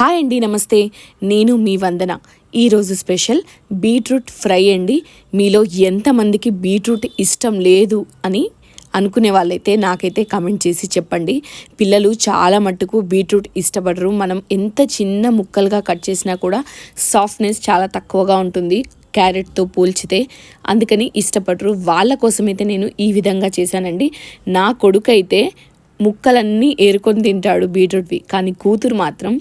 Hi అండి నమస్తే. నేను మీ వందన. ఈరోజు స్పెషల్ బీట్రూట్ ఫ్రై అండి. మీలో ఎంతమందికి బీట్రూట్ ఇష్టం లేదు అని అనుకునే వాళ్ళైతే నాకైతే కమెంట్ చేసి చెప్పండి. పిల్లలు చాలా మట్టుకు బీట్రూట్ ఇష్టపడరు. మనం ఎంత చిన్న ముక్కలుగా కట్ చేసినా కూడా సాఫ్ట్నెస్ చాలా తక్కువగా ఉంటుంది. క్యారెట్తో పోల్చితే అందుకని ఇష్టపడరు. వాళ్ళ కోసమైతే నేను ఈ విధంగా చేశానండి. నా కొడుకు అయితే ముక్కలన్నీ ఏరుకొని తింటాడు బీట్రూట్వి కానీ కూతురు మాత్రం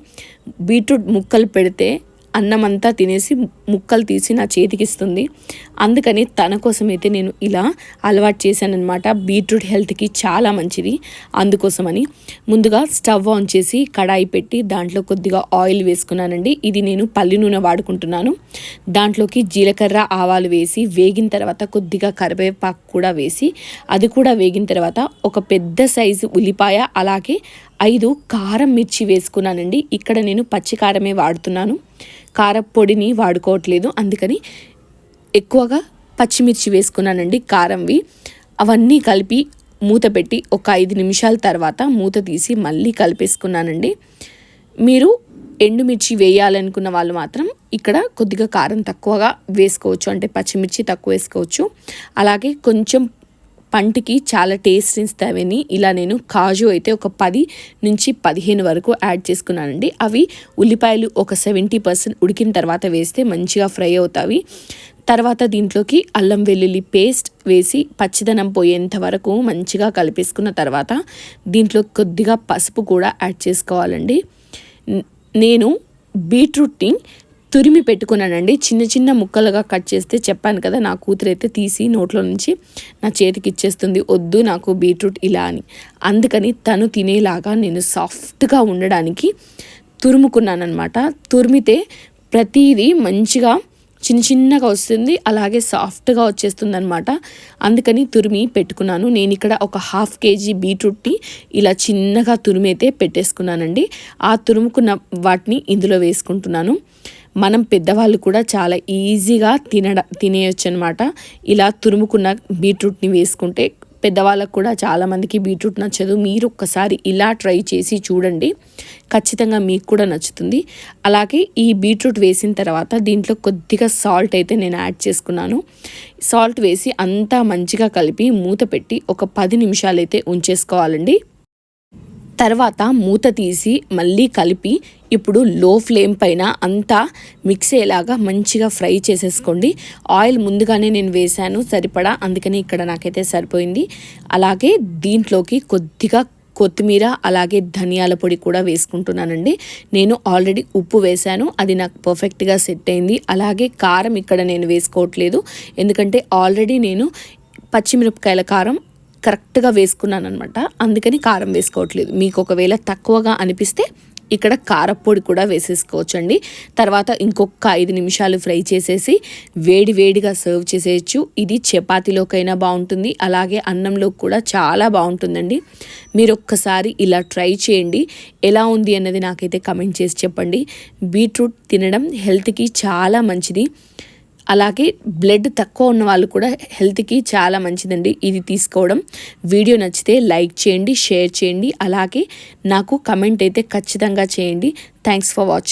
బీట్రూట్ ముక్కలు పెడితే అన్నమంతా తినేసి ముక్కలు తీసి నా చేతికి ఇస్తుంది. అందుకని తన కోసమైతే నేను ఇలా అలవాటు చేశానమాట బీట్రూట్ హెల్త్కి చాలా మంచిది. అందుకోసమని ముందుగా స్టవ్ ఆన్ చేసి కడాయి పెట్టి దాంట్లో కొద్దిగా ఆయిల్ వేసుకున్నానండి. ఇది నేను పల్లి నూనె వాడుకుంటున్నాను. దాంట్లోకి జీలకర్ర ఆవాలు వేసి వేగిన తర్వాత కొద్దిగా కరివేపాకు కూడా వేసి అది కూడా వేగిన తర్వాత ఒక పెద్ద సైజు ఉల్లిపాయ అలాగే ఐదు కారం మిర్చి వేసుకున్నానండి. ఇక్కడ నేను పచ్చి కారమే వాడుతున్నాను. కారపొడిని వాడుకోవట్లేదు. అందుకని ఎక్కువగా పచ్చిమిర్చి వేసుకున్నానండి కారంవి. అవన్నీ కలిపి మూత పెట్టి ఒక ఐదు నిమిషాల తర్వాత మూత తీసి మళ్ళీ కలిపేసుకున్నానండి. మీరు ఎండుమిర్చి వేయాలనుకున్న వాళ్ళు మాత్రం ఇక్కడ కొద్దిగా కారం తక్కువగా వేసుకోవచ్చు. అంటే పచ్చిమిర్చి తక్కువ వేసుకోవచ్చు. అలాగే కొంచెం పంటికి చాలా టేస్ట్ ఇస్తావని ఇలా నేను కాజు అయితే ఒక పది నుంచి పదిహేను వరకు యాడ్ చేసుకున్నానండి. అవి ఉల్లిపాయలు ఒక సెవెంటీ పర్సెంట్ ఉడికిన తర్వాత వేస్తే మంచిగా ఫ్రై అవుతాయి తర్వాత దీంట్లోకి అల్లం వెల్లుల్లి పేస్ట్ వేసి పచ్చిదనం పోయేంత వరకు మంచిగా కలిపేసుకున్న తర్వాత దీంట్లో కొద్దిగా పసుపు కూడా యాడ్ చేసుకోవాలండి. నేను బీట్రూట్ని తురిమి పెట్టుకున్నానండి. చిన్న చిన్న ముక్కలుగా కట్ చేస్తే చెప్పాను కదా నా కూతురు అయితే తీసి నోట్లో నుంచి నా చేతికి ఇచ్చేస్తుంది వద్దు నాకు బీట్రూట్ ఇలా అని. అందుకని తను తినేలాగా నేను సాఫ్ట్గా ఉండడానికి తురుముకున్నానమాట తురిమితే ప్రతిదీ మంచిగా చిన్న చిన్నగా వస్తుంది అలాగే సాఫ్ట్గా వచ్చేస్తుంది అనమాట అందుకని తురిమి పెట్టుకున్నాను. నేను ఇక్కడ ఒక హాఫ్ కేజీ బీట్రూట్ని ఇలా చిన్నగా తురిమైతే పెట్టేసుకున్నానండి. ఆ తురుముకున్న వాటిని ఇందులో వేసుకుంటున్నాను. మనం పెద్దవాళ్ళు కూడా చాలా ఈజీగా తినడ తినేయచ్చు అనమాట ఇలా తురుముకున్న బీట్రూట్ని వేసుకుంటే పెద్దవాళ్ళకు కూడా చాలామందికి బీట్రూట్ నచ్చదు. మీరు ఒక్కసారి ఇలా ట్రై చేసి చూడండి. ఖచ్చితంగా మీకు కూడా నచ్చుతుంది. అలాగే ఈ బీట్రూట్ వేసిన తర్వాత దీంట్లో కొద్దిగా సాల్ట్ అయితే నేను యాడ్ చేసుకున్నాను. సాల్ట్ వేసి అంతా మంచిగా కలిపి మూత పెట్టి ఒక పది నిమిషాలు అయితే ఉంచేసుకోవాలండి. తర్వాత మూత తీసి మళ్ళీ కలిపి ఇప్పుడు లో ఫ్లేమ్ పైన అంతా మిక్స్ అయ్యేలాగా మంచిగా ఫ్రై చేసేసుకోండి. ఆయిల్ ముందుగానే నేను వేశాను సరిపడా అందుకని ఇక్కడ నాకైతే సరిపోయింది. అలాగే దీంట్లోకి కొద్దిగా కొత్తిమీర అలాగే ధనియాల పొడి కూడా వేసుకుంటున్నానండి. నేను ఆల్రెడీ ఉప్పు వేశాను అది నాకు పర్ఫెక్ట్గా సెట్ అయింది. అలాగే కారం ఇక్కడ నేను వేసుకోవట్లేదు ఎందుకంటే ఆల్రెడీ నేను పచ్చిమిరపకాయల కారం కరెక్ట్గా వేసుకున్నాను అనమాట అందుకని కారం వేసుకోవట్లేదు. మీకు ఒకవేళ తక్కువగా అనిపిస్తే ఇక్కడ కారపొడి కూడా వేసేసుకోవచ్చండి. తర్వాత ఇంకొక ఐదు నిమిషాలు ఫ్రై చేసేసి వేడి వేడిగా సర్వ్ చేసేయచ్చు. ఇది చపాతీలోకైనా బాగుంటుంది. అలాగే అన్నంలో కూడా చాలా బాగుంటుందండి. మీరు ఒక్కసారి ఇలా ట్రై చేయండి. ఎలా ఉంది అన్నది నాకైతే కమెంట్ చేసి చెప్పండి. బీట్రూట్ తినడం హెల్త్కి చాలా మంచిది. అలాగే బ్లడ్ తక్కువ ఉన్న వాళ్ళు కూడా హెల్త్కి చాలా మంచిదండి. ఇది తీసుకోవడం. వీడియో నచ్చితే లైక్ చేయండి షేర్ చేయండి. అలాగే నాకు కమెంట్ అయితే ఖచ్చితంగా చేయండి. Thanks for watching